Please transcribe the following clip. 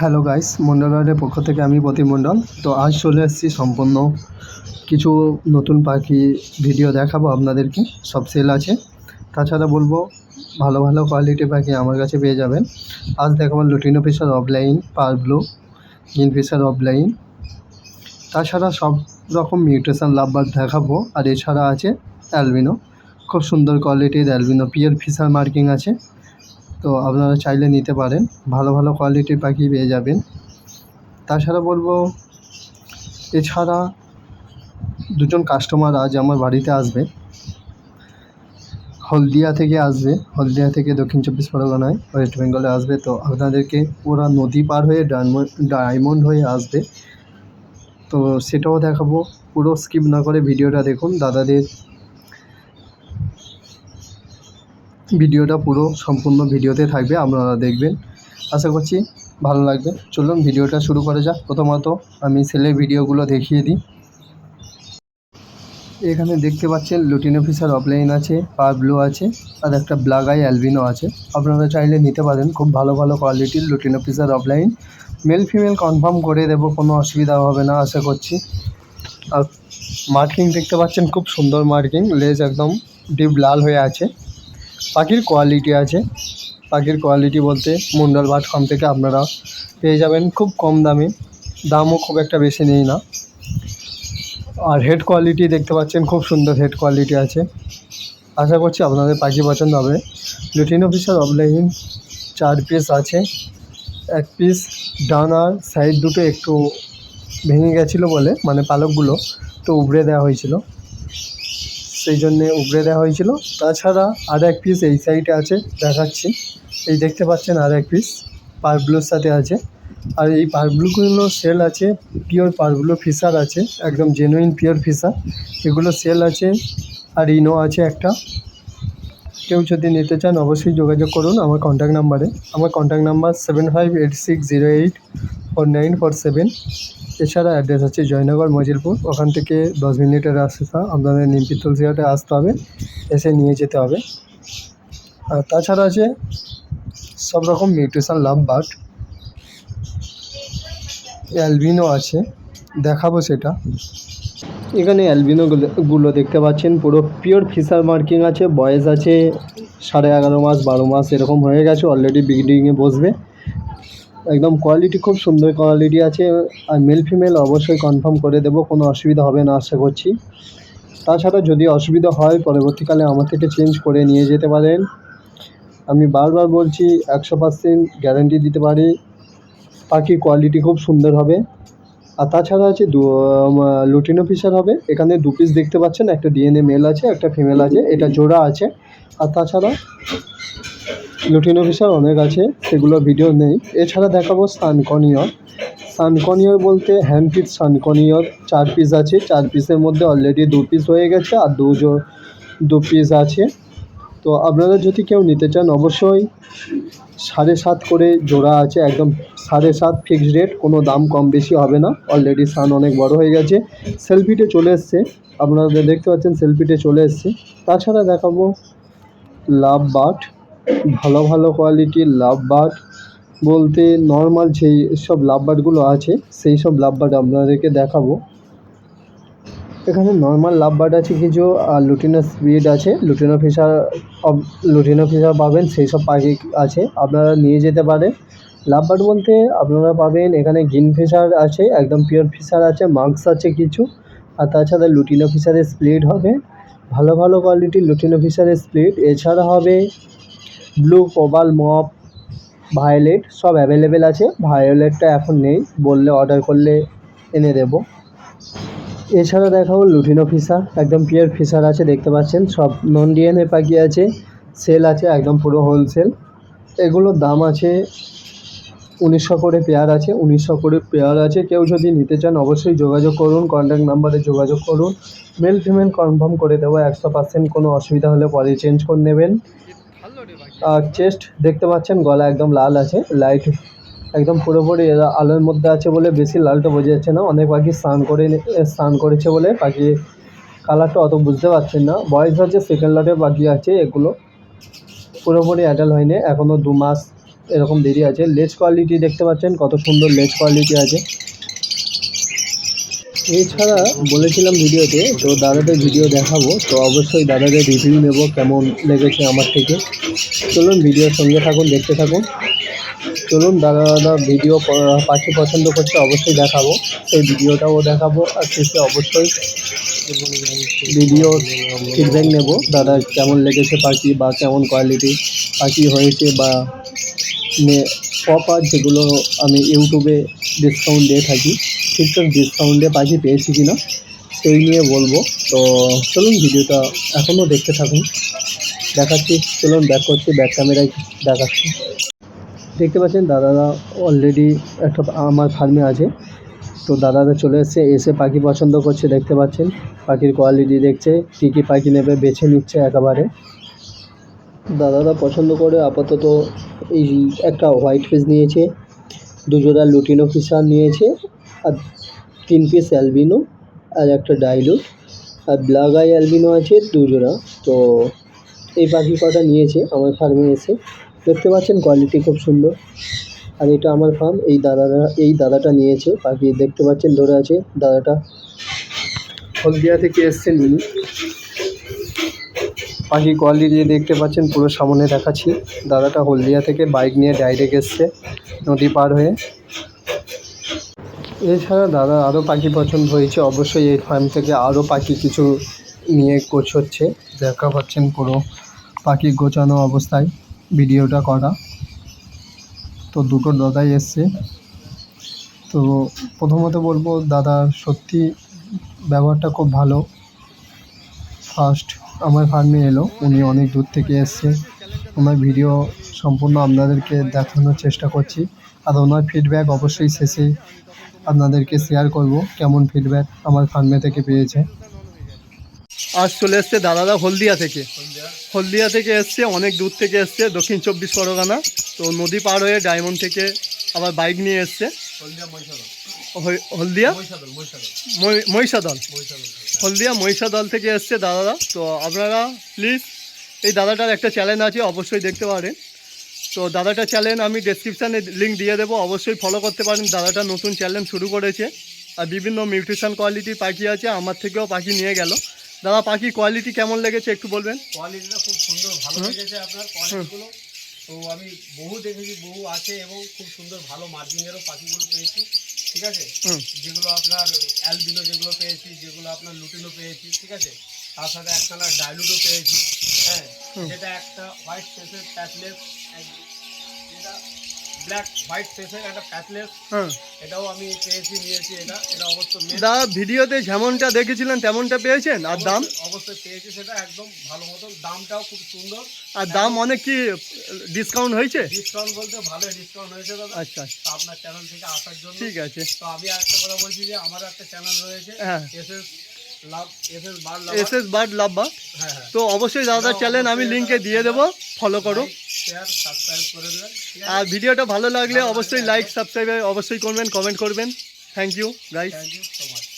Hello guys মন্ডলের পক্ষ থেকে আমি প্রতিম মণ্ডল। তো আজ চলে এসেছি সম্পূর্ণ কিছু নতুন পাখি ভিডিও দেখাবো আপনাদেরকে। সব সেল আছে। তাছাড়া বলব, ভালো ভালো কোয়ালিটির পাখি আমার কাছে পেয়ে যাবেন। আজ দেখাবো lutino Fischer offline pair blue green Fischer offline তাছাড়া সব রকম মিউটেশন লাভবার দেখাবো। আর এছাড়া আছে অ্যালবিনো খুব সুন্দর কোয়ালিটির অ্যালবিনো পিয়ার ফিশার মার্কিং আছে। তো আপনারা চাইলে নিতে পারেন। ভালো ভালো কোয়ালিটির পাখি পেয়ে যাবেন। তাছাড়া বলব, এছাড়া দুজন কাস্টমার আজ আমার বাড়িতে আসবে। হলদিয়া থেকে আসবে। হলদিয়া থেকে দক্ষিণ চব্বিশ পরগনায়, ওয়েস্ট বেঙ্গলে আসবে। তো আপনাদেরকে ওরা নদী পার হয়ে ডায়মন্ড হয়ে আসবে। তো সেটাও দেখাবো। পুরো স্কিপ না করে ভিডিওটা দেখুন। দাদাদের ভিডিওটা পুরো সম্পূর্ণ ভিডিওতে থাকবে, আপনারা দেখবেন। আশা করছি ভালো লাগবে। চলুন ভিডিওটা শুরু করা যাক। প্রথমত আমি সেলের ভিডিওগুলো দেখিয়ে দিই। এখানে দেখতে পাচ্ছেন লুটিন অফিসার অফলাইন আছে পার ব্লু আছে, আর একটা ব্ল্যাক আই অ্যালবিনো আছে। আপনারা চাইলে নিতে পারেন, খুব ভালো ভালো কোয়ালিটির lutino officer offline male female confirm করে দেবো, কোনো অসুবিধা হবে না, আশা করছি। আর মার্কিং দেখতে পাচ্ছেন, খুব সুন্দর মার্কিং লেজ একদম ডিপ লাল হয়ে আছে। পাখির কোয়ালিটি আছে। পাখির কোয়ালিটি বলতে মন্ডল বাট থেকে আপনারা পেয়ে যাবেন খুব কম দামে। দামও খুব একটা বেশি নেই না। আর হেড কোয়ালিটি দেখতে পাচ্ছেন, খুব সুন্দর হেড কোয়ালিটি আছে। আশা করছি আপনাদের পাখি পছন্দ হবে। লুটিন অফিসার অফলাইন চার পিস আছে। এক পিস ডান আর সাইড দুটো একটু ভেঙে গেছিল বলে মানে পালকগুলো তো উবড়ে দেওয়া হয়েছিল। সেই জন্যে উবড়ে দেওয়া হয়েছিল। তাছাড়া আর এক পিস এই সাইডে আছে, দেখাচ্ছি। এই দেখতে পাচ্ছেন আর এক পিস পারব্লুর সাথে আছে। আর এই পারব্লুগুলো সেল আছে পিওর পারব্লু ফিসার আছে, একদম জেনুইন পিওর ফিসার এগুলো সেল আছে, আর ইনো আছে একটা। কেউ যদি নিতে চান, অবশ্যই যোগাযোগ করুন আমার কন্ট্যাক্ট নাম্বারে আমার contact number seven five eight six zero eight four nine four seven এছাড়া অ্যাড্রেস আছে জয়নগর, মজিলপুর। ওখান থেকে দশ মিনিটের রাস্তা আপনাদের নিমপির তুলসিঘাটে আসতে হবে, এসে নিয়ে যেতে হবে। আর তাছাড়া আছে সব রকম নিউট্রিশন লাভ বাট অ্যালবিনো আছে, দেখাবো সেটা। এখানে অ্যালবিনোগুলো গুলো দেখতে পাচ্ছেন, পুরো পিওর ফিশার মার্কিং আছে, বয়স আছে সাড়ে এগারো মাস, বারো মাস, এরকম হয়ে গেছে অলরেডি ব্রিডিংয়ে বসবে। একদম কোয়ালিটি খুব সুন্দর কোয়ালিটি আছে, আর মেল ফিমেল অবশ্যই কনফার্ম করে দেবো, কোনো অসুবিধা হবে না, আশা করছি। তাছাড়া যদি অসুবিধা হয়, পরবর্তীকালে আমার থেকে চেঞ্জ করে নিয়ে যেতে পারেন। আমি বারবার বলছি, একশো পার্সেন্ট গ্যারান্টি দিতে পারি। পাখির কোয়ালিটি খুব সুন্দর হবে। আর তাছাড়া আছে দু লুটিনো ফিশার হবে। এখানে দু পিস দেখতে পাচ্ছেন, একটা ডিএনএ মেল আছে, একটা ফিমেল আছে, এটা জোড়া আছে। আর তাছাড়া লুটিনো ফিশার অনেক আছে, সেগুলো ভিডিও নেই। এছাড়া দেখাবো সানকনিয়র সানকনিয়র বলতে হ্যান্ড ফিট সানকনিয়র চার পিস আছে। চার পিসের মধ্যে অলরেডি দু পিস হয়ে গেছে, আর দু জো, দু পিস আছে। তো আপনারা যদি কেউ নিতে চান, অবশ্যই সাড়ে সাত করে জোড়া আছে, একদম সাড়ে সাত ফিক্সড রেট কোনো দাম কম বেশি হবে না। অলরেডি সান অনেক বড় হয়ে গেছে। সেলফিটে চলে এসছে। আপনারা দেখতে পাচ্ছেন সেলফিটে চলে এসছে। তাছাড়া দেখাবো লাভ বাট ভালো ভালো কোয়ালিটির লাভ বাট বলতে নর্মাল যেই সব লাভ বাটগুলো আছে, সেই সব লাভ বাট আপনাদেরকে দেখাবো। এখানে নর্মাল লাভ বার্ড আছে, কিছু, আর লুটিনো স্পিড আছে। লুটিনো ফিশার লুটিনো ফিশার পাবেন, সেই সব পাখি আছে, আপনারা নিয়ে যেতে পারেন। লাভ বার্ড বলতে আপনারা পাবেন, এখানে গ্রিন ফিশার আছে, একদম পিওর ফিশার আছে মাস্ক আছে কিছু, আর তাছাড়া লুটিনো ফিশারের স্প্লিট হবে। ভালো ভালো কোয়ালিটির লুটিনো ফিশারের স্প্লিট এছাড়া হবে ব্লু কোবাল মপ ভায়োলেট সব অ্যাভেলেবেল আছে। ভায়োলেটটা এখন নেই, বললে অর্ডার করলে এনে দেবো। এছাড়া দেখাবো লুটিনো ফিশার একদম পিওর ফিশার আছে, দেখতে পাচ্ছেন। সব নন ডিএনএ পাখি আছে, সেল আছে, একদম পুরো হোলসেল এগুলোর দাম আছে উনিশশো করে পেয়ার আছে, উনিশশো করে পেয়ার আছে। কেউ যদি নিতে চান, অবশ্যই যোগাযোগ করুন কন্ট্যাক্ট নাম্বারে যোগাযোগ করুন। মেল ফিমেল কনফার্ম করে দেবো, একশো পার্সেন্ট কোনো অসুবিধা হলে পরে চেঞ্জ করে নেবেন। আর চেস্ট দেখতে পাচ্ছেন, গলা একদম লাল আছে লাইট একদম পুরোপুরি আলোর মধ্যে আছে বলে বেশি লালটা বোঝা যাচ্ছে না। অনেক পাখি স্নান করে স্নান করেছে বলে পাখি কালারটা অত বুঝতে পারছেন না। বয়স হচ্ছে সেকেন্ড লটের পাখি আছে এগুলো। পুরোপুরি অ্যাডাল হয়নি এখনও দু মাস এরকম দেরি আছে। লেজ কোয়ালিটি দেখতে পাচ্ছেন, কত সুন্দর লেজ কোয়ালিটি আছে। এছাড়া বলেছিলাম ভিডিওতে, তো দাদাদের ভিডিও দেখাবো, তো অবশ্যই দাদাদের রিভিউ নেব কেমন লেগেছে আমার থেকে। চলুন ভিডিওর সঙ্গে থাকুন, দেখতে থাকুন। চলুন দাদা দাদা ভিডিও পাখি পছন্দ করছে অবশ্যই দেখাবো। সেই ভিডিওটাও দেখাবো আর শেষে অবশ্যই ভিডিও ফিডব্যাক নেব। দাদা, কেমন লেগেছে পাখি বা কেমন কোয়ালিটি পাখি হয়েছে বা পপার যেগুলো আমি ইউটিউবে ডিসকাউন্ট দিয়ে থাকি, ঠিকঠাক ডিসকাউন্টে পাখি পেয়েছি কিনা, সেই নিয়ে বলব। তো চলুন ভিডিওটা এখনও দেখতে থাকুন। দেখাচ্ছি, চলুন ব্যাক করছি ব্যাক ক্যামেরায় দেখাচ্ছি। দেখতে পাচ্ছেন, দাদারা অলরেডি একটা আমার ফার্মে আছে। তো দাদারা চলে এসছে, এসে পাখি পছন্দ করছে, দেখতে পাচ্ছেন। পাখির কোয়ালিটি দেখছে, কী কী পাখি নেবে, বেছে নিচ্ছে একেবারে। দাদারা পছন্দ করে আপাতত এই একটা হোয়াইট ফিস নিয়েছে, দুজোড়া লুটিনো ফিশার নিয়েছে, আর তিন পিস অ্যালবিনো আর একটা ডাইলুট আর ব্ল্যাক আই অ্যালবিনো আছে দুজোড়া। তো এই পাখি কটা নিয়েছে, আমার ফার্মে এসে। দেখতে পাচ্ছেন কোয়ালিটি খুব সুন্দর। আর এটা আমার ফার্ম এই দাদারা, এই দাদাটা নিয়েছে। পাখি দেখতে পাচ্ছেন, ধরে আছে দাদাটা। হলদিয়া থেকে এসছেন উনি পাখি কোয়ালিটি দেখতে পাচ্ছেন, পুরো সামনে দেখাচ্ছি। দাদাটা হলদিয়া থেকে বাইক নিয়ে ডাইরেক্ট এসছে, নদী পার হয়ে। এছাড়া দাদা আরও পাখি পছন্দ হয়েছে। অবশ্যই এই ফার্ম থেকে আরও পাখি কিছু নিয়ে গোছচ্ছে দেখা পাচ্ছেন পুরো পাখি গোছানো অবস্থায়। ভিডিওটা করা। তো দুটো দাদাই এসছে। তো প্রথমত বলব, দাদা সত্যি ব্যবহারটা খুব ভালো। ফার্স্ট আমার ফার্মে এলো, উনি অনেক দূর থেকে এসছে। ওনার ভিডিও সম্পূর্ণ আপনাদেরকে দেখানোর চেষ্টা করছি। আর ওনার ফিডব্যাক অবশ্যই শেষে আপনাদেরকে শেয়ার করব, কেমন ফিডব্যাক আমার ফার্মে থেকে পেয়েছে। আজ চলে এসছে দাদাদা হলদিয়া থেকে। হলদিয়া। থেকে এসছে অনেক দূর থেকে এসছে দক্ষিণ চব্বিশ পরগনা। তো নদী পার হয়ে ডায়মন্ড থেকে আবার বাইক নিয়ে এসছে। হলদিয়া মহিষাদল। হলদিয়া? মহিষাদল থেকে এসছে দাদারা তো আপনারা প্লিজ এই দাদাটার একটা চ্যানেল আছে অবশ্যই দেখতে পারেন। তো দাদাটার চ্যানেল আমি ডেসক্রিপশানে লিঙ্ক দিয়ে দেবো। অবশ্যই ফলো করতে পারেন। দাদাটা নতুন চ্যানেল শুরু করেছে। আর বিভিন্ন মিউট্রিশন কোয়ালিটির পাখি আছে। আমার থেকেও পাখি নিয়ে গেল। দাদা পাখি কোয়ালিটি কেমন লেগেছে একটু বলবেন? কোয়ালিটিটা খুব সুন্দর ভালো লেগেছে আপনার কোয়ালিটিগুলো তো আমি বহু দেখেছি বহু আছে এবং খুব সুন্দর ভালো মার্জিনেরও পাখিগুলো পেয়েছি ঠিক আছে? যেগুলো আপনার অ্যালবিনো যেগুলো পেয়েছি যেগুলো আপনার লুটিনো পেয়েছি ঠিক আছে? তার সাথে একখানা ডাইলুটও পেয়েছি হ্যাঁ। যেটা একটা হোয়াইট ফেসের প্যাথলেস যেটা ব্ল্যাক হোয়াইট ফেসের একটা প্যাথলেস হ্যাঁ। এটাও আমি পেয়েছি নিয়েছি এটা। এটা অবশ্য। ভিডিওতে যেমনটা দেখেছিলেন তেমনটা পেয়েছেন? আর দাম? অবশ্যই- পেয়েছি সেটা একদম ভালো মতন। দামটাও খুব সুন্দর। আর দাম অনেক কি ডিসকাউন্ট হয়েছে? ডিসকাউন্ট বলতে ভালো ডিসকাউন্ট হয়েছে দাদা। আচ্ছা তো আপনার চ্যানেল থেকে আসার জন্য। ঠিক আছে। তো আমি একটা কথা বলছি যে আমার একটা চ্যানেল রয়েছে। বার লাভ এস এস বার্ড লাভবা তো অবশ্যই দাদার চ্যানেল আমি লিঙ্কে দিয়ে দেবো। ফলো করো। শেয়ার সাবস্ক্রাইব করে দেবেন। আর ভিডিওটা ভালো লাগলে অবশ্যই লাইক সাবস্ক্রাইব অবশ্যই করবেন কমেন্ট করবেন। Thank you guys thank you so much